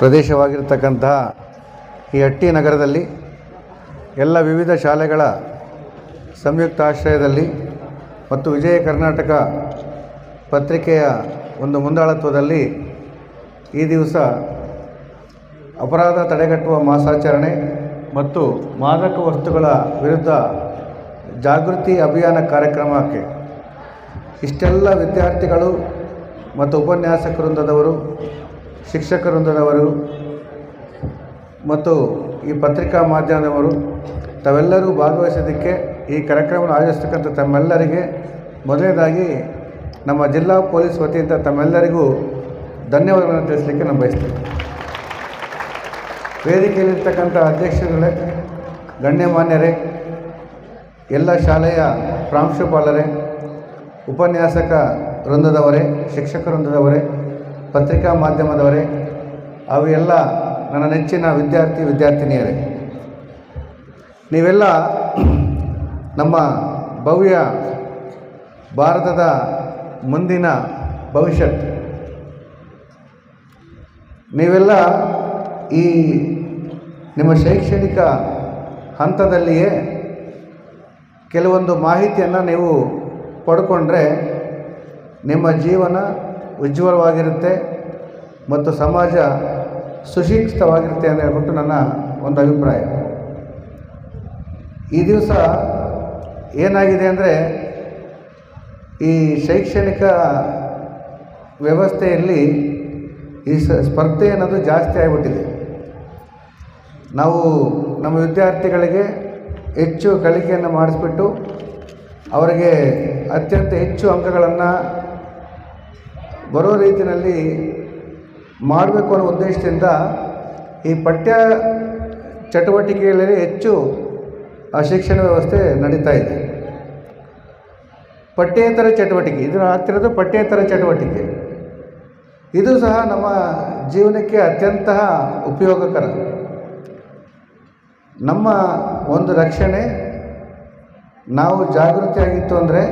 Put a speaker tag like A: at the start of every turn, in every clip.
A: ಪ್ರದೇಶವಾಗಿರ್ತಕ್ಕಂತಹ ಈ ಹಟ್ಟಿ ನಗರದಲ್ಲಿ ಎಲ್ಲ ವಿವಿಧ ಶಾಲೆಗಳ ಸಂಯುಕ್ತ ಆಶ್ರಯದಲ್ಲಿ ಮತ್ತು ವಿಜಯ ಕರ್ನಾಟಕ ಪತ್ರಿಕೆಯ ಒಂದು ಮುಂದಾಳತ್ವದಲ್ಲಿ ಈ ದಿವಸ ಅಪರಾಧ ತಡೆಗಟ್ಟುವ ಮಾಸಾಚರಣೆ ಮತ್ತು ಮಾದಕ ವಸ್ತುಗಳ ವಿರುದ್ಧ ಜಾಗೃತಿ ಅಭಿಯಾನ ಕಾರ್ಯಕ್ರಮಕ್ಕೆ ಇಷ್ಟೆಲ್ಲ ವಿದ್ಯಾರ್ಥಿಗಳು ಮತ್ತು ಉಪನ್ಯಾಸಕ ವೃಂದದವರು ಶಿಕ್ಷಕ ವೃಂದದವರು ಮತ್ತು ಈ ಪತ್ರಿಕಾ ಮಾಧ್ಯಮದವರು, ತಾವೆಲ್ಲರೂ ಭಾಗವಹಿಸೋದಕ್ಕೆ ಈ ಕಾರ್ಯಕ್ರಮವನ್ನು ಆಯೋಜಿಸ್ತಕ್ಕಂಥ ತಮ್ಮೆಲ್ಲರಿಗೆ ಮೊದಲನೇದಾಗಿ ನಮ್ಮ ಜಿಲ್ಲಾ ಪೊಲೀಸ್ ವತಿಯಿಂದ ತಮ್ಮೆಲ್ಲರಿಗೂ ಧನ್ಯವಾದಗಳನ್ನು ತಿಳಿಸಲಿಕ್ಕೆ ನಾನು ಬಯಸ್ತೇನೆ. ವೇದಿಕೆಯಲ್ಲಿರ್ತಕ್ಕಂಥ ಅಧ್ಯಕ್ಷರುಗಳೇ, ಗಣ್ಯಮಾನ್ಯರೇ, ಎಲ್ಲ ಶಾಲೆಯ ಪ್ರಾಂಶುಪಾಲರೇ, ಉಪನ್ಯಾಸಕ ವೃಂದದವರೇ, ಶಿಕ್ಷಕ ವೃಂದದವರೇ ಪತ್ರಿಕಾ ಮಾಧ್ಯಮದವರೇ ಅವು ಎಲ್ಲ ನನ್ನ ನೆಚ್ಚಿನ ವಿದ್ಯಾರ್ಥಿ ವಿದ್ಯಾರ್ಥಿನಿಯರೇ. ನೀವೆಲ್ಲ ನಮ್ಮ ಭವ್ಯ ಭಾರತದ ಮುಂದಿನ ಭವಿಷ್ಯತ್. ನೀವೆಲ್ಲ ಈ ನಿಮ್ಮ ಶೈಕ್ಷಣಿಕ ಹಂತದಲ್ಲಿಯೇ ಕೆಲವೊಂದು ಮಾಹಿತಿಯನ್ನು ನೀವು ಪಡ್ಕೊಂಡ್ರೆ ನಿಮ್ಮ ಜೀವನ ಉಜ್ವಲವಾಗಿರುತ್ತೆ ಮತ್ತು ಸಮಾಜ ಸುಶಿಕ್ಷಿತವಾಗಿರುತ್ತೆ ಅಂತ ಹೇಳ್ಬಿಟ್ಟು ನನ್ನ ಒಂದು ಅಭಿಪ್ರಾಯ. ಈ ದಿವಸ ಏನಾಗಿದೆ ಅಂದರೆ ಈ ಶೈಕ್ಷಣಿಕ ವ್ಯವಸ್ಥೆಯಲ್ಲಿ ಈ ಸ್ಪರ್ಧೆ ಅನ್ನೋದು ಜಾಸ್ತಿ ಆಗಿಬಿಟ್ಟಿದೆ. ನಾವು ನಮ್ಮ ವಿದ್ಯಾರ್ಥಿಗಳಿಗೆ ಹೆಚ್ಚು ಕಲಿಕೆಯನ್ನು ಮಾಡಿಸ್ಬಿಟ್ಟು ಅವರಿಗೆ ಅತ್ಯಂತ ಹೆಚ್ಚು ಅಂಕಗಳನ್ನು ಬರೋ ರೀತಿಯಲ್ಲಿ ಮಾಡಬೇಕು ಅನ್ನೋ ಉದ್ದೇಶದಿಂದ ಈ ಪಠ್ಯ ಚಟುವಟಿಕೆಗಳಲ್ಲಿ ಹೆಚ್ಚು ಶಿಕ್ಷಣ ವ್ಯವಸ್ಥೆ ನಡೀತಾ ಇದೆ. ಪಠ್ಯೇತರ ಚಟುವಟಿಕೆ, ಇದು ಆಗ್ತಿರೋದು ಪಠ್ಯೇತರ ಚಟುವಟಿಕೆ. ಇದು ಸಹ ನಮ್ಮ ಜೀವನಕ್ಕೆ ಅತ್ಯಂತ ಉಪಯೋಗಕರ. ನಮ್ಮ ಒಂದು ರಕ್ಷಣೆ, ನಾವು ಜಾಗೃತಿಯಾಗಿತ್ತು ಅಂದರೆ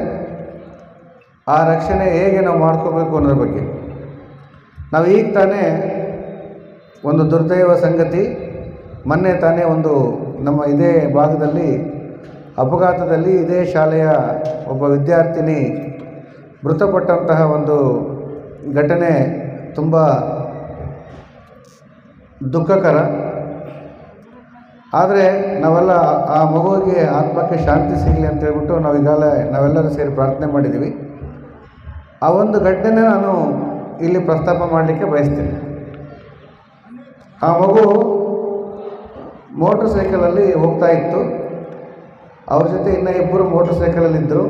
A: ಆ ರಕ್ಷಣೆ ಹೇಗೆ ನಾವು ಮಾಡ್ಕೋಬೇಕು ಅನ್ನೋದ್ರ ಬಗ್ಗೆ. ನಾವು ಈಗ ತಾನೇ ಒಂದು ದುರ್ದೈವ ಸಂಗತಿ, ಮೊನ್ನೆ ತಾನೇ ಒಂದು ನಮ್ಮ ಇದೇ ಭಾಗದಲ್ಲಿ, ಅಪಘಾತದಲ್ಲಿ ಇದೇ ಶಾಲೆಯ ಒಬ್ಬ ವಿದ್ಯಾರ್ಥಿನಿ ಮೃತಪಟ್ಟಂತಹ ಒಂದು ಘಟನೆ ತುಂಬ ದುಃಖಕರ. ಆದರೆ ನಾವೆಲ್ಲ ಆ ಮಗುವಿಗೆ ಆತ್ಮಕ್ಕೆ ಶಾಂತಿ ಸಿಗಲಿ ಅಂತ ಹೇಳ್ಬಿಟ್ಟು ನಾವು ಈಗಾಗಲೇ ನಾವೆಲ್ಲರೂ ಸೇರಿ ಪ್ರಾರ್ಥನೆ ಮಾಡಿದ್ದೀವಿ ಆ ಒಂದು ಘಟನೆ ನಾನು ಇಲ್ಲಿ ಪ್ರಸ್ತಾಪ ಮಾಡಲಿಕ್ಕೆ ಬಯಸ್ತೀನಿ. ಆ ಮಗು ಮೋಟ್ರ್ ಸೈಕಲಲ್ಲಿ ಹೋಗ್ತಾ ಇತ್ತು. ಅವ್ರ ಜೊತೆ ಇನ್ನೂ ಇಬ್ಬರು ಮೋಟ್ರ್ ಸೈಕಲಲ್ಲಿದ್ದರು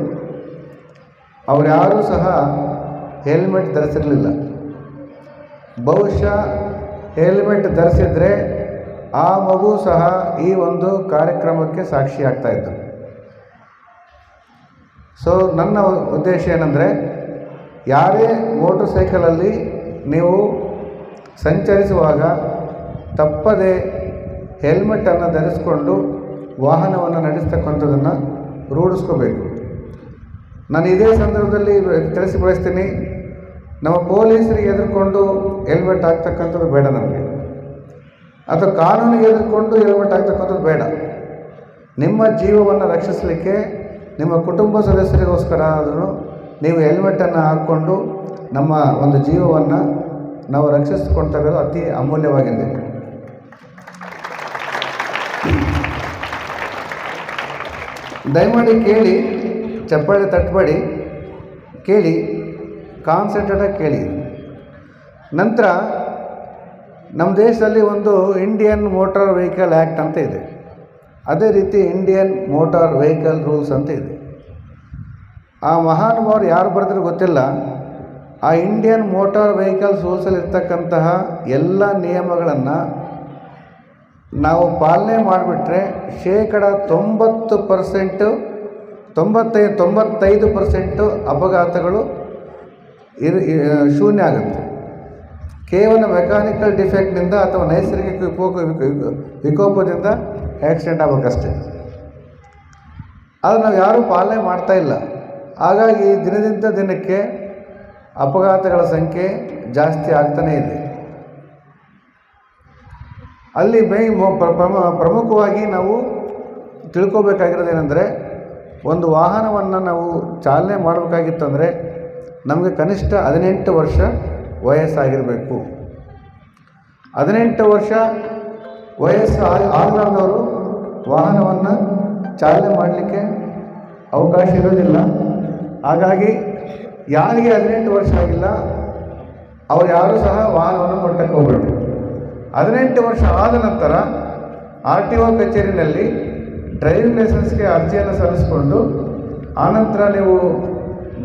A: ಅವ್ರು ಯಾರೂ ಸಹ ಹೆಲ್ಮೆಟ್ ಧರಿಸಿರಲಿಲ್ಲ. ಬಹುಶಃ ಹೆಲ್ಮೆಟ್ ಧರಿಸಿದರೆ ಆ ಮಗು ಸಹ ಈ ಒಂದು ಕಾರ್ಯಕ್ರಮಕ್ಕೆ ಸಾಕ್ಷಿಯಾಗ್ತಾಯಿತ್ತು ಸೊ ನನ್ನ ಉದ್ದೇಶ ಏನಂದರೆ ಯಾರೇ ಮೋಟರ್ ಸೈಕಲಲ್ಲಿ ನೀವು ಸಂಚರಿಸುವಾಗ ತಪ್ಪದೆ ಹೆಲ್ಮೆಟನ್ನು ಧರಿಸಿಕೊಂಡು ವಾಹನವನ್ನು ನಡೆಸ್ತಕ್ಕಂಥದ್ದನ್ನು ರೂಢಿಸ್ಕೋಬೇಕು. ನಾನು ಇದೇ ಸಂದರ್ಭದಲ್ಲಿ ತಿಳಿಸಿ ಬಯಸ್ತೀನಿ ನಮ್ಮ ಪೊಲೀಸರಿಗೆ ಎದುರುಕೊಂಡು ಹೆಲ್ಮೆಟ್ ಹಾಕ್ತಕ್ಕಂಥದ್ದು ಬೇಡ ನಮಗೆ. ಅಥವಾ ಕಾನೂನಿಗೆ ಎದುರುಕೊಂಡು ಹೆಲ್ಮೆಟ್ ಹಾಕ್ತಕ್ಕಂಥದ್ದು ಬೇಡ. ನಿಮ್ಮ ಜೀವವನ್ನು ರಕ್ಷಿಸಲಿಕ್ಕೆ ನಿಮ್ಮ ಕುಟುಂಬ ಸದಸ್ಯರಿಗೋಸ್ಕರ ಆದರೂ ನೀವು ಹೆಲ್ಮೆಟನ್ನು ಹಾಕ್ಕೊಂಡು ನಮ್ಮ ಒಂದು ಜೀವವನ್ನು ನಾವು ರಕ್ಷಿಸಿಕೊಳ್ತಕ್ಕಂಥದ್ದು ಅತಿ ಅಮೂಲ್ಯವಾಗಿದೆ ದಯಮಾಡಿ ಕೇಳಿ, ಚಪ್ಪಾಳೆ ತಟ್ಟಬೇಡಿ ಕೇಳಿ ಕಾನ್ಸಂಟ್ರೇಟಾಗಿ ಕೇಳಿ. ನಂತರ ನಮ್ಮ ದೇಶದಲ್ಲಿ ಒಂದು ಇಂಡಿಯನ್ ಮೋಟಾರ್ ವೆಹಿಕಲ್ ಆ್ಯಕ್ಟ್ ಅಂತ ಇದೆ. ಅದೇ ರೀತಿ ಇಂಡಿಯನ್ ಮೋಟಾರ್ ವೆಹಿಕಲ್ ರೂಲ್ಸ್ ಅಂತ ಇದೆ. ಆ ಮಹಾನುಭಾವರು ಯಾರು ಬರೆದ್ರೆ ಗೊತ್ತಿಲ್ಲ. ಆ ಇಂಡಿಯನ್ ಮೋಟಾರ್ ವೆಹಿಕಲ್ಸ್ ರೂಲ್ಸಲ್ಲಿ ಇರ್ತಕ್ಕಂತಹ ಎಲ್ಲ ನಿಯಮಗಳನ್ನು ನಾವು ಪಾಲನೆ ಮಾಡಿಬಿಟ್ರೆ ಶೇಕಡ ತೊಂಬತ್ತು ಪರ್ಸೆಂಟು ತೊಂಬತ್ತೈದು ತೊಂಬತ್ತೈದು ಪರ್ಸೆಂಟು ಅಪಘಾತಗಳು ಇರು ಶೂನ್ಯ ಆಗುತ್ತೆ. ಕೇವಲ ಮೆಕ್ಯಾನಿಕಲ್ ಡಿಫೆಕ್ಟ್ನಿಂದ ಅಥವಾ ನೈಸರ್ಗಿಕ ವಿಕೋಪ ವಿಕೋಪದಿಂದ ಆ್ಯಕ್ಸಿಡೆಂಟ್ ಆಗಬೇಕಷ್ಟೇ. ಆದರೆ ನಾವು ಯಾರೂ ಪಾಲನೆ ಮಾಡ್ತಾ ಇಲ್ಲ. ಹಾಗಾಗಿ ದಿನದಿಂದ ದಿನಕ್ಕೆ ಅಪಘಾತಗಳ ಸಂಖ್ಯೆ ಜಾಸ್ತಿ ಆಗ್ತಾನೇ ಇದೆ. ಅಲ್ಲಿ ಪ್ರಮ- ಪ್ರಮುಖವಾಗಿ ನಾವು ತಿಳ್ಕೊಬೇಕಾಗಿರೋದು ಏನಂದರೆ ಒಂದು ವಾಹನವನ್ನು ನಾವು ಚಾಲನೆ ಮಾಡಬೇಕಾಗಿತ್ತಂದರೆ ನಮಗೆ ಕನಿಷ್ಠ ಹದಿನೆಂಟು ವರ್ಷ ವಯಸ್ಸಾಗಿರಬೇಕು. ಹದಿನೆಂಟು ವರ್ಷ ವಯಸ್ಸು ಆಗ್- ಆಗಲಾರ್ದವರು ವಾಹನವನ್ನು ಚಾಲನೆ ಮಾಡಲಿಕ್ಕೆ ಅವಕಾಶ ಇರೋದಿಲ್ಲ. ಹಾಗಾಗಿ ಯಾರಿಗೆ ಹದಿನೆಂಟು ವರ್ಷ ಆಗಿಲ್ಲ, ಅವ್ರು ಯಾರೂ ಸಹ ವಾಹನವನ್ನು ಕೊಟ್ಟಕ್ಕೆ ಹೋಗಬೇಕು ಹದಿನೆಂಟು ವರ್ಷ ಆದ ನಂತರ ಆರ್ ಟಿ ಒ ಕಚೇರಿನಲ್ಲಿ ಡ್ರೈವಿಂಗ್ ಲೈಸೆನ್ಸ್ಗೆ ಅರ್ಜಿಯನ್ನು ಸಲ್ಲಿಸಿಕೊಂಡು ಆನಂತರ ನೀವು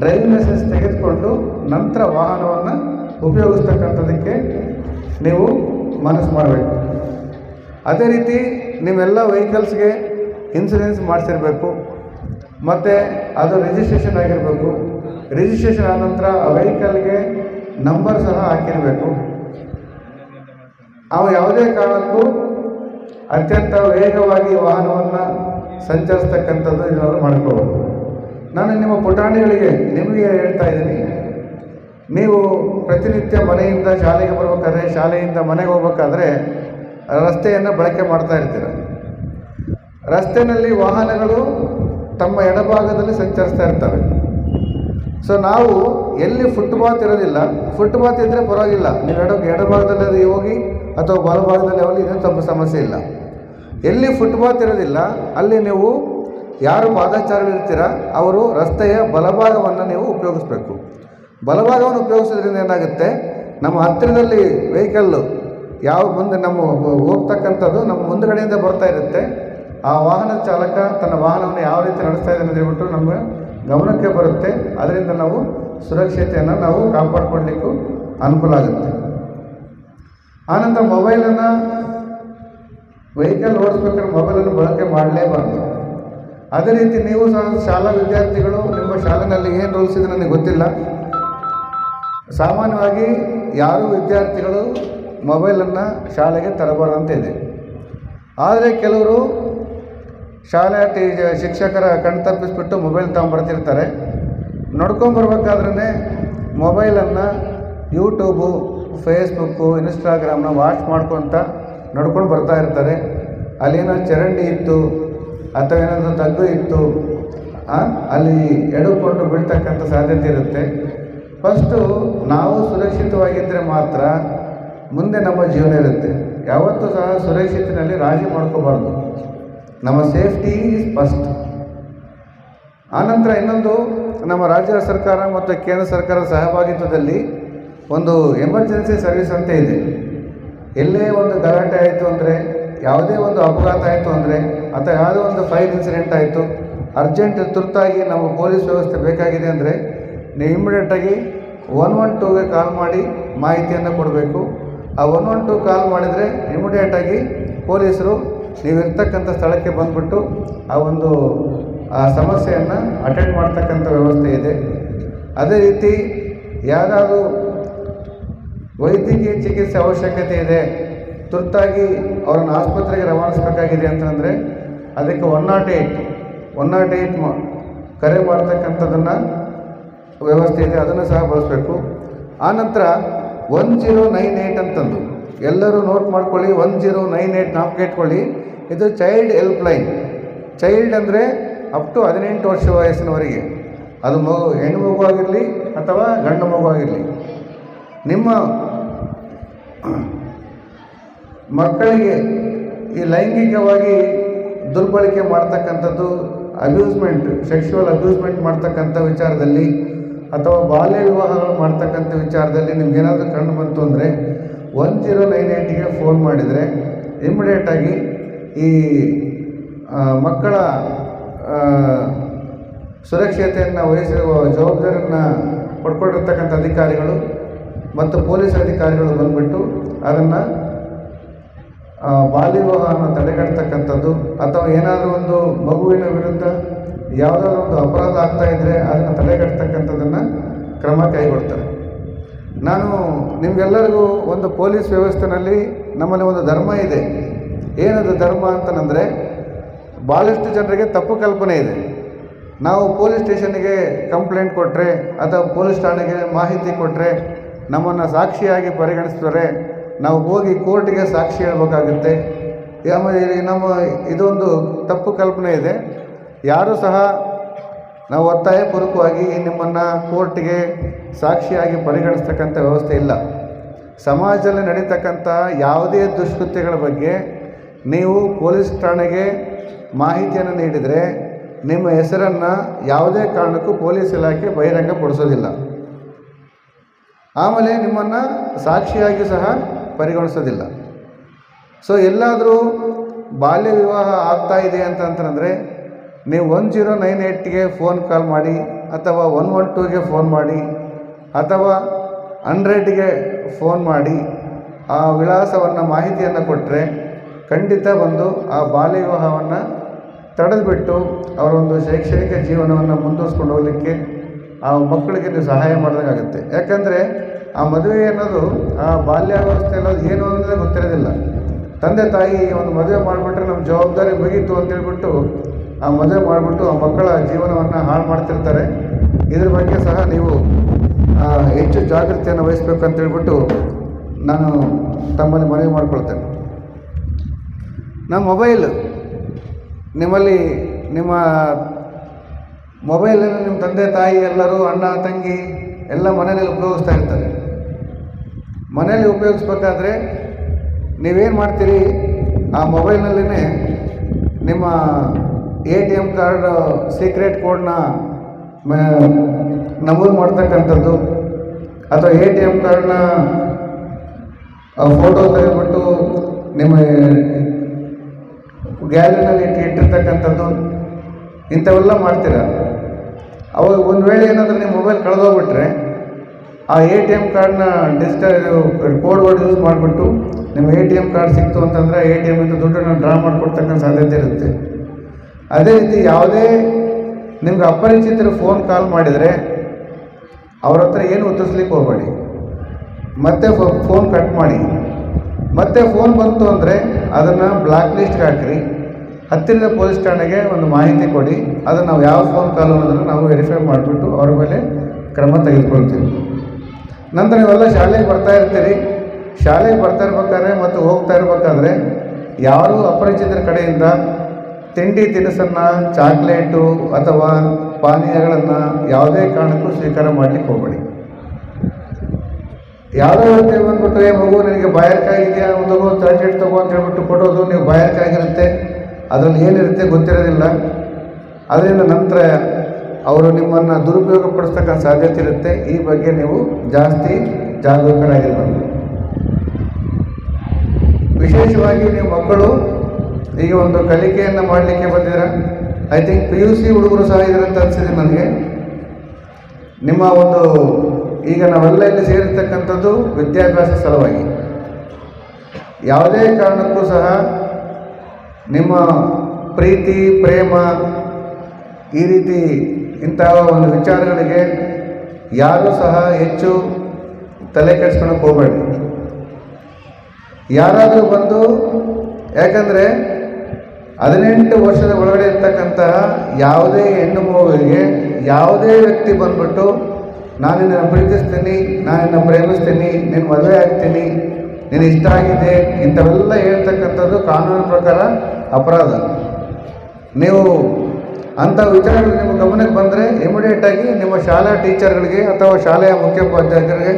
A: ಡ್ರೈವಿಂಗ್ ಲೈಸೆನ್ಸ್ ತೆಗೆದುಕೊಂಡು ನಂತರ ವಾಹನವನ್ನು ಉಪಯೋಗಿಸ್ತಕ್ಕಂಥದಕ್ಕೆ ನೀವು ಮನಸ್ಸು ಮಾಡಬೇಕು. ಅದೇ ರೀತಿ ನಿಮ್ಮೆಲ್ಲ ವೆಹಿಕಲ್ಸ್ಗೆ ಇನ್ಸೂರೆನ್ಸ್ ಮಾಡಿಸಿರಬೇಕು. ಮತ್ತು ಅದು ರಿಜಿಸ್ಟ್ರೇಷನ್ ಆಗಿರಬೇಕು. ರಿಜಿಸ್ಟ್ರೇಷನ್ ಆದ ನಂತರ ಆ ವೆಹಿಕಲ್ಗೆ ನಂಬರ್ ಸಹ ಹಾಕಿರಬೇಕು. ಅವು ಯಾವುದೇ ಕಾರಣಕ್ಕೂ ಅತ್ಯಂತ ವೇಗವಾಗಿ ವಾಹನವನ್ನು ಸಂಚರಿಸ್ತಕ್ಕಂಥದ್ದು ಇದನ್ನು ಮಾಡ್ಕೋಬೇಕು ನಾನು ನಿಮ್ಮ ಪುಟಾಣಿಗಳಿಗೆ ನಿಮಗೆ ಹೇಳ್ತಾ ಇದ್ದೀನಿ. ನೀವು ಪ್ರತಿನಿತ್ಯ ಮನೆಯಿಂದ ಶಾಲೆಗೆ ಬರಬೇಕಾದ್ರೆ, ಶಾಲೆಯಿಂದ ಮನೆಗೆ ಹೋಗ್ಬೇಕಾದ್ರೆ ರಸ್ತೆಯನ್ನು ಬಳಕೆ ಮಾಡ್ತಾ ಇರ್ತೀರ. ರಸ್ತೆಯಲ್ಲಿ ವಾಹನಗಳು ತಮ್ಮ ಎಡಭಾಗದಲ್ಲಿ ಸಂಚರಿಸ್ತಾ ಇರ್ತವೆ ಸೊ ನಾವು ಎಲ್ಲಿ ಫುಟ್ಪಾತ್ ಇರೋದಿಲ್ಲ ಫುಟ್ಪಾತ್ ಇದ್ದರೆ ಪರವಾಗಿಲ್ಲ. ನೀವು ಎಡ, ಎಡಭಾಗದಲ್ಲಿ ಹೋಗಿ ಅಥವಾ ಬಲಭಾಗದಲ್ಲಿ ಹೋಗಿ ಇನ್ನೂ ತಮ್ಮ ಸಮಸ್ಯೆ ಇಲ್ಲ. ಎಲ್ಲಿ ಫುಟ್ಪಾತ್ ಇರೋದಿಲ್ಲ, ಅಲ್ಲಿ ನೀವು ಯಾರು ಪಾದಚಾರಿಗಳಿರ್ತೀರ ಅವರು ರಸ್ತೆಯ ಬಲಭಾಗವನ್ನು ನೀವು ಉಪಯೋಗಿಸ್ಬೇಕು. ಬಲಭಾಗವನ್ನು ಉಪಯೋಗಿಸೋದ್ರಿಂದ ಏನಾಗುತ್ತೆ, ನಮ್ಮ ಹತ್ತಿರದಲ್ಲಿ ವೆಹಿಕಲ್ಲು ಯಾವ ಮುಂದೆ ನಮ್ಮ ಹೋಗ್ತಕ್ಕಂಥದ್ದು ನಮ್ಮ ಮುಂದುಗಡೆಯಿಂದ ಬರ್ತಾ ಇರುತ್ತೆ. ಆ ವಾಹನ ಚಾಲಕ ತನ್ನ ವಾಹನವನ್ನು ಯಾವ ರೀತಿ ನಡೆಸ್ತಾ ಇದ್ದಾನೆ ಅಂತ ಹೇಳ್ಬಿಟ್ಟು ನಮ್ಮ ಗಮನಕ್ಕೆ ಬರುತ್ತೆ. ಅದರಿಂದ ನಾವು ಸುರಕ್ಷತೆಯನ್ನು ನಾವು ಕಾಪಾಡಿಕೊಳ್ಳಿಕ್ಕೂ ಅನುಕೂಲ ಆಗುತ್ತೆ. ಆನಂತರ ಮೊಬೈಲನ್ನು, ವೆಹಿಕಲ್ ಓಡಿಸ್ಬೇಕಾದ್ರೆ ಮೊಬೈಲನ್ನು ಬಳಕೆ ಮಾಡಲೇಬಾರ್ದು. ಅದೇ ರೀತಿ ನೀವು ಸಹ ಶಾಲಾ ವಿದ್ಯಾರ್ಥಿಗಳು ನಿಮ್ಮ ಶಾಲೆಯಲ್ಲಿ ಏನು ರೂಲ್ಸ್ ಇದೆ ನನಗೆ ಗೊತ್ತಿಲ್ಲ. ಸಾಮಾನ್ಯವಾಗಿ ಯಾರೂ ವಿದ್ಯಾರ್ಥಿಗಳು ಮೊಬೈಲನ್ನು ಶಾಲೆಗೆ ತರಬಾರ್ದಂತ ಇದೆ. ಆದರೆ ಕೆಲವರು ಶಾಲೆ ಟಿ ಶಿಕ್ಷಕರ ಕಣ್ ತಪ್ಪಿಸ್ಬಿಟ್ಟು ಮೊಬೈಲ್ ತೊಗೊಂಬರ್ತಿರ್ತಾರೆ ನೋಡ್ಕೊಂಬರ್ಬೇಕಾದ್ರೇ ಮೊಬೈಲನ್ನು ಯೂಟ್ಯೂಬು, ಫೇಸ್ಬುಕ್ಕು, ಇನ್ಸ್ಟಾಗ್ರಾಮ್ನ ವಾಚ್ ಮಾಡ್ಕೊತ ನಡ್ಕೊಂಡು ಬರ್ತಾ ಇರ್ತಾರೆ. ಏನಾದ್ರು ಚರಂಡಿ ಇತ್ತು ಅಥವಾ ಏನಾದರೂ ತಗ್ಗು ಇತ್ತು ಅಲ್ಲಿ ಎಡುಕೊಂಡು ಬೀಳ್ತಕ್ಕಂಥ ಸಾಧ್ಯತೆ ಇರುತ್ತೆ. ಫಸ್ಟು ನಾವು ಸುರಕ್ಷಿತವಾಗಿದ್ದರೆ ಮಾತ್ರ ಮುಂದೆ ನಮ್ಮ ಜೀವನ ಇರುತ್ತೆ. ಯಾವತ್ತೂ ಸಹ ಸುರಕ್ಷಿತನಲ್ಲಿ ರಾಜಿ ಮಾಡ್ಕೋಬಾರ್ದು. ನಮ್ಮ ಸೇಫ್ಟಿ ಈಸ್ ಫಸ್ಟ್. ಆನಂತರ ಇನ್ನೊಂದು ನಮ್ಮ ರಾಜ್ಯ ಸರ್ಕಾರ ಮತ್ತು ಕೇಂದ್ರ ಸರ್ಕಾರ ಸಹಭಾಗಿತ್ವದಲ್ಲಿ ಒಂದು ಎಮರ್ಜೆನ್ಸಿ ಸರ್ವಿಸ್ ಅಂತ ಇದೆ. ಎಲ್ಲೇ ಒಂದು ಗಲಾಟೆ ಆಯಿತು ಅಂದರೆ, ಯಾವುದೇ ಒಂದು ಅಪಘಾತ ಆಯಿತು ಅಂದರೆ, ಅಥವಾ ಯಾವುದೇ ಒಂದು ಫೈರ್ ಇನ್ಸಿಡೆಂಟ್ ಆಯಿತು, ಅರ್ಜೆಂಟ್ ತುರ್ತಾಗಿ ನಮ್ಮ ಪೊಲೀಸ್ ವ್ಯವಸ್ಥೆ ಬೇಕಾಗಿದೆ ಅಂದರೆ ನೀವು ಇಮಿಡಿಯೇಟಾಗಿ ಒನ್ ಒನ್ ಟೂಗೆ ಕಾಲ್ ಮಾಡಿ ಮಾಹಿತಿಯನ್ನು ಕೊಡಬೇಕು. ಆ ಒನ್ ಒನ್ ಟೂ ಕಾಲ್ ಮಾಡಿದರೆ ಇಮಿಡಿಯೇಟಾಗಿ ಪೊಲೀಸರು ನೀವು ಇರ್ತಕ್ಕಂಥ ಸ್ಥಳಕ್ಕೆ ಬಂದುಬಿಟ್ಟು ಆ ಒಂದು, ಆ ಸಮಸ್ಯೆಯನ್ನು ಅಟೆಂಡ್ ಮಾಡ್ತಕ್ಕಂಥ ವ್ಯವಸ್ಥೆ ಇದೆ. ಅದೇ ರೀತಿ ಯಾರಾದರೂ ವೈದ್ಯಕೀಯ ಚಿಕಿತ್ಸೆ ಅವಶ್ಯಕತೆ ಇದೆ, ತುರ್ತಾಗಿ ಅವರನ್ನು ಆಸ್ಪತ್ರೆಗೆ ರವಾನಿಸಬೇಕಾಗಿದೆ ಅಂತಂದರೆ ಅದಕ್ಕೆ one naught eight one naught eight ಕರೆ ಮಾಡ್ತಕ್ಕಂಥದ್ದನ್ನು ವ್ಯವಸ್ಥೆ ಇದೆ, ಅದನ್ನು ಸಹ ಬಳಸಬೇಕು. ಆನಂತರ ಒನ್ ಜೀರೋ ನೈನ್ ಏಯ್ಟ್ ಅಂತಂದು. ಎಲ್ಲರೂ ನೋಟ್ ಮಾಡ್ಕೊಳ್ಳಿ ಒನ್ ಜೀರೋ ನೈನ್ ಏಯ್ಟ್ ನಾಪ್ಕೆ ಇಟ್ಕೊಳ್ಳಿ. ಇದು ಚೈಲ್ಡ್ ಹೆಲ್ಪ್ ಲೈನ್ ಚೈಲ್ಡ್ ಅಂದರೆ ಅಪ್ ಟು ಹದಿನೆಂಟು ವರ್ಷ ವಯಸ್ಸಿನವರೆಗೆ. ಅದು ಮಗು, ಹೆಣ್ಣು ಮಗು ಆಗಿರಲಿ ಅಥವಾ ಗಂಡು ಮಗು ಆಗಿರಲಿ. ನಿಮ್ಮ ಮಕ್ಕಳಿಗೆ ಈ ಲೈಂಗಿಕವಾಗಿ ದುರ್ಬಳಕೆ ಮಾಡ್ತಕ್ಕಂಥದ್ದು ಅಬ್ಯೂಸ್ಮೆಂಟ್ ಸೆಕ್ಷುವಲ್ ಅಬ್ಯೂಸ್ಮೆಂಟ್ ಮಾಡ್ತಕ್ಕಂಥ ವಿಚಾರದಲ್ಲಿ ಅಥವಾ ಬಾಲ್ಯ ವಿವಾಹಗಳು ಮಾಡ್ತಕ್ಕಂಥ ವಿಚಾರದಲ್ಲಿ ನಿಮ್ಗೇನಾದರೂ ಕಂಡು ಬಂತು ಅಂದರೆ ಒನ್ ಜೀರೋ ನೈನ್ ಏಯ್ಟಿಗೆ ಫೋನ್ ಮಾಡಿದರೆ ಇಮಿಡಿಯೇಟಾಗಿ ಈ ಮಕ್ಕಳ ಸುರಕ್ಷತೆಯನ್ನು ವಹಿಸಿರುವ ಜವಾಬ್ದಾರಿಯನ್ನು ಪಡ್ಕೊಂಡಿರ್ತಕ್ಕಂಥ ಅಧಿಕಾರಿಗಳು ಮತ್ತು ಪೊಲೀಸ್ ಅಧಿಕಾರಿಗಳು ಬಂದುಬಿಟ್ಟು ಅದನ್ನು ಬಾಲ್ಯ ವಿವಾಹವನ್ನು ತಡೆಗಟ್ಟತಕ್ಕಂಥದ್ದು ಅಥವಾ ಏನಾದರೂ ಒಂದು ಮಗುವಿನ ವಿರುದ್ಧ ಯಾವುದಾದ್ರೂ ಒಂದು ಅಪರಾಧ ಆಗ್ತಾ ಇದ್ದರೆ ಅದನ್ನು ತಡೆಗಟ್ಟತಕ್ಕಂಥದ್ದನ್ನು ಕ್ರಮ ಕೈಗೊಳ್ತಾರೆ. ನಾನು ನಿಮಗೆಲ್ಲರಿಗೂ ಒಂದು ಪೊಲೀಸ್ ವ್ಯವಸ್ಥೆಯಲ್ಲಿ ನಮ್ಮಲ್ಲಿ ಒಂದು ಧರ್ಮ ಇದೆ. ಏನದು ಧರ್ಮ ಅಂತನಂದರೆ ಭಾಳಷ್ಟು ಜನರಿಗೆ ತಪ್ಪು ಕಲ್ಪನೆ ಇದೆ. ನಾವು ಪೊಲೀಸ್ ಸ್ಟೇಷನ್ಗೆ ಕಂಪ್ಲೇಂಟ್ ಕೊಟ್ಟರೆ ಅಥವಾ ಪೊಲೀಸ್ ಠಾಣೆಗೆ ಮಾಹಿತಿ ಕೊಟ್ಟರೆ ನಮ್ಮನ್ನು ಸಾಕ್ಷಿಯಾಗಿ ಪರಿಗಣಿಸ್ತಾರೆ ನಾವು ಹೋಗಿ ಕೋರ್ಟಿಗೆ ಸಾಕ್ಷಿ ಹೇಳಬೇಕಾಗುತ್ತೆ. ನಮ್ಮ ಇದೊಂದು ತಪ್ಪು ಕಲ್ಪನೆ ಇದೆ. ಯಾರೂ ಸಹ ನಾವು ಒತ್ತಾಯಪೂರ್ವಕವಾಗಿ ನಿಮ್ಮನ್ನು ಕೋರ್ಟಿಗೆ ಸಾಕ್ಷಿಯಾಗಿ ಪರಿಗಣಿಸ್ತಕ್ಕಂಥ ವ್ಯವಸ್ಥೆ ಇಲ್ಲ. ಸಮಾಜದಲ್ಲಿ ನಡೀತಕ್ಕಂಥ ಯಾವುದೇ ದುಷ್ಕೃತ್ಯಗಳ ಬಗ್ಗೆ ನೀವು ಪೊಲೀಸ್ ಠಾಣೆಗೆ ಮಾಹಿತಿಯನ್ನು ನೀಡಿದರೆ ನಿಮ್ಮ ಹೆಸರನ್ನು ಯಾವುದೇ ಕಾರಣಕ್ಕೂ ಪೊಲೀಸ್ ಇಲಾಖೆ ಬಹಿರಂಗಪಡಿಸೋದಿಲ್ಲ. ಆಮೇಲೆ ನಿಮ್ಮನ್ನು ಸಾಕ್ಷಿಯಾಗಿ ಸಹ ಪರಿಗಣಿಸೋದಿಲ್ಲ. ಸೊ ಎಲ್ಲಾದರೂ ಬಾಲ್ಯ ವಿವಾಹ ಆಗ್ತಾ ಇದೆ ಅಂತಂತಂದರೆ ನೀವು ಒನ್ ಜೀರೋ ನೈನ್ ಏಯ್ಟ್ಗೆ ಫೋನ್ ಕಾಲ್ ಮಾಡಿ ಅಥವಾ ಒನ್ ಒನ್ ಟೂಗೆ ಫೋನ್ ಮಾಡಿ ಅಥವಾ ಹಂಡ್ರೆಡ್ಗೆ ಫೋನ್ ಮಾಡಿ ಆ ವಿಳಾಸವನ್ನು ಮಾಹಿತಿಯನ್ನು ಕೊಟ್ಟರೆ ಖಂಡಿತ ಬಂದು ಆ ಬಾಲ್ಯ ವಿವಾಹವನ್ನು ತಡೆದುಬಿಟ್ಟು ಅವರೊಂದು ಶೈಕ್ಷಣಿಕ ಜೀವನವನ್ನು ಮುಂದುವರ್ಸ್ಕೊಂಡು ಹೋಗಲಿಕ್ಕೆ ಆ ಮಕ್ಕಳಿಗೆ ನೀವು ಸಹಾಯ ಮಾಡಿದಂಗಾಗುತ್ತೆ. ಯಾಕಂದರೆ ಆ ಮದುವೆ ಅನ್ನೋದು, ಆ ಬಾಲ್ಯಾವಸ್ಥೆ ಅನ್ನೋದು ಏನು ಅನ್ನೋದೇ ಗೊತ್ತಿರೋದಿಲ್ಲ. ತಂದೆ ತಾಯಿ ಒಂದು ಮದುವೆ ಮಾಡಿಬಿಟ್ರೆ ನಮ್ಮ ಜವಾಬ್ದಾರಿ ಮುಗೀತು ಅಂತೇಳ್ಬಿಟ್ಟು ಆ ಮದುವೆ ಮಾಡಿಬಿಟ್ಟು ಆ ಮಕ್ಕಳ ಜೀವನವನ್ನು ಹಾಳು ಮಾಡ್ತಿರ್ತಾರೆ. ಇದ್ರ ಬಗ್ಗೆ ಸಹ ನೀವು ಹೆಚ್ಚು ಜಾಗೃತಿಯನ್ನು ವಹಿಸ್ಬೇಕು ಅಂತೇಳ್ಬಿಟ್ಟು ನಾನು ತಮ್ಮಲ್ಲಿ ಮನವಿ ಮಾಡ್ಕೊಳ್ತೇನೆ. ನಮ್ಮ ಮೊಬೈಲ್, ನಿಮ್ಮಲ್ಲಿ ನಿಮ್ಮ ಮೊಬೈಲನ್ನು ನಿಮ್ಮ ತಂದೆ, ತಾಯಿ, ಎಲ್ಲರೂ ಅಣ್ಣ, ತಂಗಿ, ಎಲ್ಲ ಮನೆಯಲ್ಲಿ ಉಪಯೋಗಿಸ್ತಾ ಇರ್ತಾರೆ. ಮನೆಯಲ್ಲಿ ಉಪಯೋಗಿಸ್ಬೇಕಾದ್ರೆ ನೀವೇನು ಮಾಡ್ತೀರಿ? ಆ ಮೊಬೈಲ್ನಲ್ಲೇ ನಿಮ್ಮ A T M card, secret ಕೋಡ್ನ ನಮೂದು ಮಾಡ್ತಕ್ಕಂಥದ್ದು. ಅಥವಾ ಎ ಟಿ ಎಂ ಕಾರ್ಡ್ನ ಫೋಟೋ ತೆಗೆದುಬಿಟ್ಟು ನಿಮ್ಮ ಗ್ಯಾಲರಿನಲ್ಲಿ ಇಟ್ಟು ಇಟ್ಟಿರ್ತಕ್ಕಂಥದ್ದು, ಇಂಥವೆಲ್ಲ ಮಾಡ್ತೀರ. ಅವಾಗ ಒಂದು ವೇಳೆ ಏನಾದರೂ ನಿಮ್ಮ ಮೊಬೈಲ್ ಕಳೆದೋಗ್ಬಿಟ್ರೆ, ಆ ಎ ಟಿ ಎಂ ಕಾರ್ಡ್ನ ಡಿಜಿಟಲ್ ಕೋಡ್ ವರ್ಡ್ ಯೂಸ್ ಮಾಡಿಬಿಟ್ಟು ನಿಮ್ಮ ಎ ಟಿ ಎಂ ಕಾರ್ಡ್ ಸಿಕ್ತು ಅಂತಂದರೆ ಎ ಟಿ ಎಮ್ಮಿಂದ ದುಡ್ಡನ್ನು ಡ್ರಾ ಮಾಡಿಕೊಡ್ತಕ್ಕಂಥ ಸಾಧ್ಯತೆ ಇರುತ್ತೆ. ಅದೇ ರೀತಿ ಯಾವುದೇ ನಿಮ್ಗೆ ಅಪರಿಚಿತರು ಫೋನ್ ಕಾಲ್ ಮಾಡಿದರೆ, ಅವ್ರ ಹತ್ರ ಏನು ಉತ್ತರಿಸ್ಲಿಕ್ಕೆ ಹೋಗಬೇಡಿ. ಮತ್ತೆ ಫೋನ್ ಕಟ್ ಮಾಡಿ. ಮತ್ತೆ ಫೋನ್ ಬಂತು ಅಂದರೆ ಅದನ್ನು ಬ್ಲ್ಯಾಕ್ ಲಿಸ್ಟ್ಗೆ ಹಾಕಿರಿ. ಹತ್ತಿರದ ಪೊಲೀಸ್ ಠಾಣೆಗೆ ಒಂದು ಮಾಹಿತಿ ಕೊಡಿ. ಅದನ್ನು ನಾವು ಯಾವ ಫೋನ್ ಕಾಲ್ ಅನ್ನೋದನ್ನು ನಾವು ವೆರಿಫೈ ಮಾಡಿಬಿಟ್ಟು ಅವ್ರ ಮೇಲೆ ಕ್ರಮ ತೆಗೆದುಕೊಳ್ತೀವಿ. ನಂತರ ಇವೆಲ್ಲ ಶಾಲೆಗೆ ಬರ್ತಾ ಇರ್ತೀರಿ. ಶಾಲೆಗೆ ಬರ್ತಾ ಇರ್ಬೇಕಾದ್ರೆ ಮತ್ತು ಹೋಗ್ತಾ ಇರ್ಬೇಕಾದ್ರೆ ಯಾರು ಅಪರಿಚಿತರ ಕಡೆಯಿಂದ ತಿಂಡಿ ತಿನಿಸನ್ನು, ಚಾಕ್ಲೇಟು ಅಥವಾ ಪಾನೀಯಗಳನ್ನು ಯಾವುದೇ ಕಾರಣಕ್ಕೂ ಸ್ವೀಕಾರ ಮಾಡಲಿಕ್ಕೆ ಹೋಗಬೇಡಿ. ಯಾವುದೋ ಹೇಳ್ತೀವಿ ಬಂದ್ಬಿಟ್ಟು ಏ ಮಗು, ನಿನಗೆ ಇದೆಯಾ? ತಗೋ, ಚಾಕ್ಲೇಟ್ ತಗೋ ಅಂತ ಹೇಳ್ಬಿಟ್ಟು ಕೊಡೋದು, ನೀವು ಬಾಯಾರಿಕಾಗಿರುತ್ತೆ ಅದರಲ್ಲಿ ಏನಿರುತ್ತೆ ಗೊತ್ತಿರೋದಿಲ್ಲ. ಅದರಿಂದ ನಂತರ ಅವರು ನಿಮ್ಮನ್ನು ದುರುಪಯೋಗ ಪಡಿಸ್ತಕ್ಕಂಥ ಸಾಧ್ಯತೆ ಇರುತ್ತೆ. ಈ ಬಗ್ಗೆ ನೀವು ಜಾಸ್ತಿ ಜಾಗರೂಕರಾಗಿರಬೇಕು. ವಿಶೇಷವಾಗಿ ನೀವು ಮಕ್ಕಳು ಈಗ ಒಂದು ಕಲಿಕೆಯನ್ನು ಮಾಡಲಿಕ್ಕೆ ಬಂದಿರ I think P U C ಹುಡುಗರು ಸಹ ಇದರಂತ ಅನಿಸಿದೆ ನನಗೆ. ನಿಮ್ಮ ಒಂದು ಈಗ ನಾವೆಲ್ಲ ಇಲ್ಲಿ ಸೇರಿರ್ತಕ್ಕಂಥದ್ದು ವಿದ್ಯಾಭ್ಯಾಸ ಸಲುವಾಗಿ. ಯಾವುದೇ ಕಾರಣಕ್ಕೂ ಸಹ ನಿಮ್ಮ ಪ್ರೀತಿ, ಪ್ರೇಮ ಈ ರೀತಿ ಇಂತಹ ಒಂದು ವಿಚಾರಗಳಿಗೆ ಯಾರೂ ಸಹ ಹೆಚ್ಚು ತಲೆ ಕೆಡಿಸ್ಕೊಳಕ್ಕೆ ಹೋಗಬೇಡಿ. ಯಾರಾದರೂ ಬಂದು, ಯಾಕಂದರೆ ಹದಿನೆಂಟು ವರ್ಷದ ಒಳಗಡೆ ಇರ್ತಕ್ಕಂತಹ ಯಾವುದೇ ಹೆಣ್ಣು ಮಗುವಿಗೆ ಯಾವುದೇ ವ್ಯಕ್ತಿ ಬಂದ್ಬಿಟ್ಟು ನಾನು ನಿನ್ನನ್ನು ಪ್ರೀತಿಸ್ತೀನಿ ನಾನು ನಿನ್ನ ಪ್ರೇಮಿಸ್ತೀನಿ ನಿನ್ನ ಮದುವೆ ಆಗ್ತೀನಿ ನೀನು ಇಷ್ಟ ಆಗಿದೆ ಇಂಥವೆಲ್ಲ ಹೇಳ್ತಕ್ಕಂಥದ್ದು ಕಾನೂನು ಪ್ರಕಾರ ಅಪರಾಧ. ನೀವು ಅಂಥ ವಿಚಾರಗಳು ನಿಮ್ಮ ಗಮನಕ್ಕೆ ಬಂದರೆ ಇಮಿಡಿಯೇಟಾಗಿ ನಿಮ್ಮ ಶಾಲಾ ಟೀಚರ್ಗಳಿಗೆ ಅಥವಾ ಶಾಲೆಯ ಮುಖ್ಯೋಪಾಧ್ಯಾಯರಿಗೆ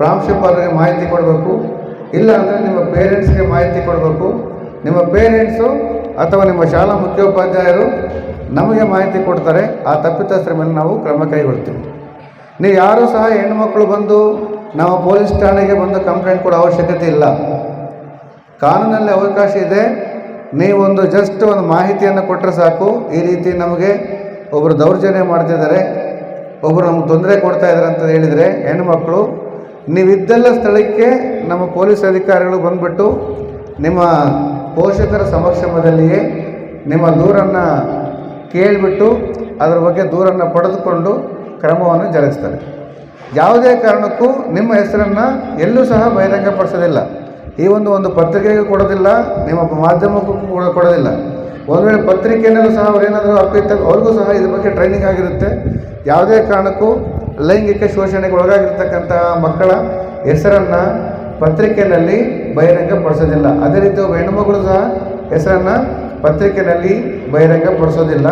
A: ಪ್ರಾಂಶುಪಾಲರಿಗೆ ಮಾಹಿತಿ ಕೊಡಬೇಕು. ಇಲ್ಲ ಅಂದರೆ ನಿಮ್ಮ ಪೇರೆಂಟ್ಸ್ಗೆ ಮಾಹಿತಿ ಕೊಡಬೇಕು. ನಿಮ್ಮ ಪೇರೆಂಟ್ಸು ಅಥವಾ ನಿಮ್ಮ ಶಾಲಾ ಮುಖ್ಯೋಪಾಧ್ಯಾಯರು ನಮಗೆ ಮಾಹಿತಿ ಕೊಡ್ತಾರೆ. ಆ ತಪ್ಪಿತಸ್ಥರ ಮೇಲೆ ನಾವು ಕ್ರಮ ಕೈಗೊಳ್ತೀವಿ. ನೀವು ಯಾರೂ ಸಹ ಹೆಣ್ಣುಮಕ್ಕಳು ಬಂದು ನಾವು ಪೊಲೀಸ್ ಠಾಣೆಗೆ ಬಂದು ಕಂಪ್ಲೇಂಟ್ ಕೊಡೋ ಅವಶ್ಯಕತೆ ಇಲ್ಲ. ಕಾನೂನಲ್ಲಿ ಅವಕಾಶ ಇದೆ. ನೀವೊಂದು ಜಸ್ಟ್ ಒಂದು ಮಾಹಿತಿಯನ್ನು ಕೊಟ್ಟರೆ ಸಾಕು. ಈ ರೀತಿ ನಮಗೆ ಒಬ್ಬರು ದೌರ್ಜನ್ಯ ಮಾಡ್ತಿದ್ದಾರೆ. ಒಬ್ಬರು ನಮ್ಗೆ ತೊಂದರೆ ಕೊಡ್ತಾ ಇದ್ದಾರೆ ಅಂತ ಹೇಳಿದರೆ ಹೆಣ್ಮಕ್ಳು, ನೀವಿದ್ದೆಲ್ಲ ಸ್ಥಳಕ್ಕೆ ನಮ್ಮ ಪೊಲೀಸ್ ಅಧಿಕಾರಿಗಳು ಬಂದುಬಿಟ್ಟು ನಿಮ್ಮ ಪೋಷಕರ ಸಮಕ್ಷಮದಲ್ಲಿಯೇ ನಿಮ್ಮ ದೂರನ್ನು ಕೇಳಿಬಿಟ್ಟು ಅದರ ಬಗ್ಗೆ ದೂರನ್ನು ಪಡೆದುಕೊಂಡು ಕ್ರಮವನ್ನು ಜರುಗಿಸ್ತಾರೆ. ಯಾವುದೇ ಕಾರಣಕ್ಕೂ ನಿಮ್ಮ ಹೆಸರನ್ನು ಎಲ್ಲೂ ಸಹ ಬಹಿರಂಗಪಡಿಸೋದಿಲ್ಲ. ಈ ಒಂದು ಒಂದು ಪತ್ರಿಕೆಗೂ ಕೊಡೋದಿಲ್ಲ, ನಿಮ್ಮ ಮಾಧ್ಯಮಕ್ಕೂ ಕೂಡ ಕೊಡೋದಿಲ್ಲ. ಒಂದು ವೇಳೆ ಪತ್ರಿಕೆಯಲ್ಲೂ ಸಹ ಅವರೇನಾದರೂ ಅಪ್ಪಿತ್ತ ಅವ್ರಿಗೂ ಸಹ ಇದ್ರ ಬಗ್ಗೆ ಟ್ರೈನಿಂಗ್ ಆಗಿರುತ್ತೆ. ಯಾವುದೇ ಕಾರಣಕ್ಕೂ ಲೈಂಗಿಕ ಶೋಷಣೆಗೆ ಒಳಗಾಗಿರ್ತಕ್ಕಂಥ ಮಕ್ಕಳ ಹೆಸರನ್ನು ಪತ್ರಿಕೆಯಲ್ಲಿ ಬಹಿರಂಗಪಡಿಸೋದಿಲ್ಲ. ಅದೇ ರೀತಿ ಒಬ್ಬ ಹೆಣ್ಮಗಳು ಸಹ ಹೆಸರನ್ನು ಪತ್ರಿಕೆಯಲ್ಲಿ ಬಹಿರಂಗಪಡಿಸೋದಿಲ್ಲ.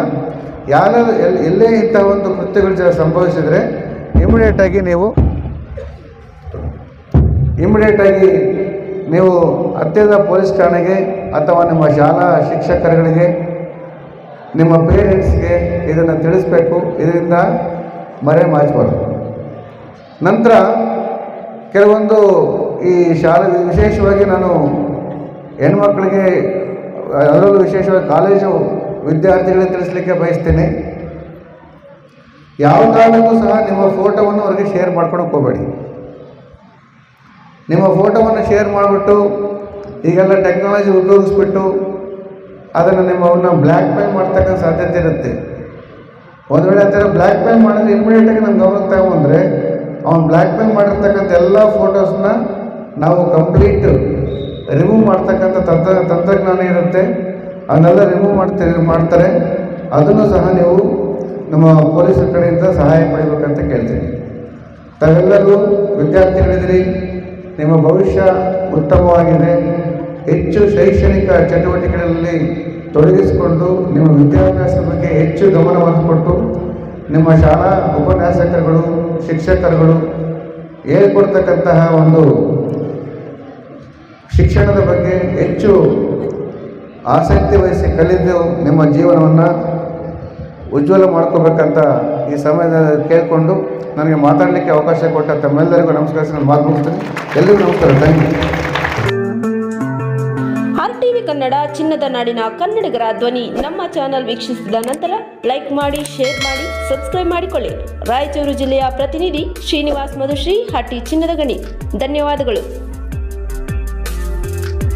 A: ಯಾರು ಎಲ್ಲಿ ಎಲ್ಲೇ ಇಂಥ ಒಂದು ಕೃತ್ಯಗಳು ಸಂಭವಿಸಿದರೆ ಇಮಿಡಿಯೇಟಾಗಿ ನೀವು ಇಮಿಡಿಯೇಟಾಗಿ ನೀವು ಹತ್ತಿರದ ಪೊಲೀಸ್ ಠಾಣೆಗೆ ಅಥವಾ ನಿಮ್ಮ ಶಾಲಾ ಶಿಕ್ಷಕರುಗಳಿಗೆ, ನಿಮ್ಮ ಪೇರೆಂಟ್ಸ್ಗೆ ಇದನ್ನು ತಿಳಿಸ್ಬೇಕು. ಇದರಿಂದ ಮರೆ ಮಾಚಬಾರ್ದು ನಂತರ ಕೆಲವೊಂದು ಈ ಶಾಲೆ ವಿಶೇಷವಾಗಿ ನಾನು ಹೆಣ್ಮಕ್ಳಿಗೆ, ಅದರಲ್ಲೂ ವಿಶೇಷವಾಗಿ ಕಾಲೇಜು ವಿದ್ಯಾರ್ಥಿಗಳಿಗೆ ತಿಳಿಸ್ಲಿಕ್ಕೆ ಬಯಸ್ತೀನಿ. ಯಾವ ಸಹ ನಿಮ್ಮ ಫೋಟೋವನ್ನು ಅವ್ರಿಗೆ ಶೇರ್ ಮಾಡ್ಕೊಳಕ್ಕೆ ಹೋಗಬೇಡಿ. ನಿಮ್ಮ ಫೋಟೋವನ್ನು ಶೇರ್ ಮಾಡಿಬಿಟ್ಟು ಈಗೆಲ್ಲ ಟೆಕ್ನಾಲಜಿ ಉಪಯೋಗಿಸ್ಬಿಟ್ಟು ಅದನ್ನು ನಿಮ್ಮವನ್ನ ಬ್ಲ್ಯಾಕ್ ಮೇಲ್ ಮಾಡ್ತಕ್ಕಂಥ ಸಾಧ್ಯತೆ ಇರುತ್ತೆ. ಒಂದು ವೇಳೆ ಆ ಥರ ಬ್ಲ್ಯಾಕ್ ಮೇಲ್ ಮಾಡಿದ್ರೆ ಇಮಿಡಿಯೇಟಾಗಿ ನಮ್ಮ ಗಮನಕ್ಕೆ ತಗೊಂಬಂದರೆ ಅವ್ನು ಬ್ಲ್ಯಾಕ್ ಮೇಲ್ ಮಾಡಿರ್ತಕ್ಕಂಥ ಎಲ್ಲ ಫೋಟೋಸ್ನ ನಾವು ಕಂಪ್ಲೀಟ್ ರಿಮೂವ್ ಮಾಡ್ತಕ್ಕಂಥ ತಂತ್ರ ತಂತ್ರಜ್ಞಾನ ಇರುತ್ತೆ. ಅದನ್ನೆಲ್ಲ ರಿಮೂವ್ ಮಾಡ್ತೀರಿ ಮಾಡ್ತಾರೆ. ಅದನ್ನು ಸಹ ನೀವು ನಮ್ಮ ಪೊಲೀಸರ ಕಡೆಯಿಂದ ಸಹಾಯ ಪಡಿಬೇಕಂತ ಕೇಳ್ತೀನಿ. ತಾವೆಲ್ಲರೂ ವಿದ್ಯಾರ್ಥಿಗಳಿದ್ದೀರಿ, ನಿಮ್ಮ ಭವಿಷ್ಯ ಉತ್ತಮವಾಗಿದೆ. ಹೆಚ್ಚು ಶೈಕ್ಷಣಿಕ ಚಟುವಟಿಕೆಗಳಲ್ಲಿ ತೊಡಗಿಸಿಕೊಂಡು ನಿಮ್ಮ ವಿದ್ಯಾಭ್ಯಾಸದ ಬಗ್ಗೆ ಹೆಚ್ಚು ಗಮನವನ್ನು ಕೊಟ್ಟು ನಿಮ್ಮ ಶಾಲಾ ಉಪನ್ಯಾಸಕರುಗಳು, ಶಿಕ್ಷಕರುಗಳು ಹೇಳ್ಕೊಡ್ತಕ್ಕಂತಹ ಒಂದು ಶಿಕ್ಷಣದ ಬಗ್ಗೆ ಹೆಚ್ಚು ಆಸಕ್ತಿ ವಹಿಸಿ ಕಲಿತು ನಿಮ್ಮ ಜೀವನವನ್ನು ಉಜ್ವಲ ಮಾಡ್ಕೋಬೇಕಂತ ಈ ಸಮಯದಲ್ಲಿ ಕೇಳಿಕೊಂಡು ನನಗೆ ಮಾತಾಡಲಿಕ್ಕೆ ಅವಕಾಶ ಕೊಟ್ಟ ತಮ್ಮೆಲ್ಲರಿಗೂ ನಮಸ್ಕಾರ ನಾನು ಮಾತು ಮುಗಿಸ್ತೀನಿ. ಎಲ್ಲರಿಗೂ ನಮಸ್ಕಾರ ಥ್ಯಾಂಕ್ ಯು
B: ಕನ್ನಡ ಚಿನ್ನದ ನಾಡಿನ ಕನ್ನಡಿಗರ ಧ್ವನಿ ನಮ್ಮ ಚಾನೆಲ್ ವೀಕ್ಷಿಸಿದ ನಂತರ ಲೈಕ್ ಮಾಡಿ ಶೇರ್ ಮಾಡಿ ಸಬ್ಸ್ಕ್ರೈಬ್ ಮಾಡಿಕೊಳ್ಳಿ. ರಾಯಚೂರು ಜಿಲ್ಲೆಯ ಪ್ರತಿನಿಧಿ ಶ್ರೀನಿವಾಸ್ ಮಧುಶ್ರೀ, ಹಟ್ಟಿ ಚಿನ್ನದ ಗಣಿ. ಧನ್ಯವಾದಗಳು.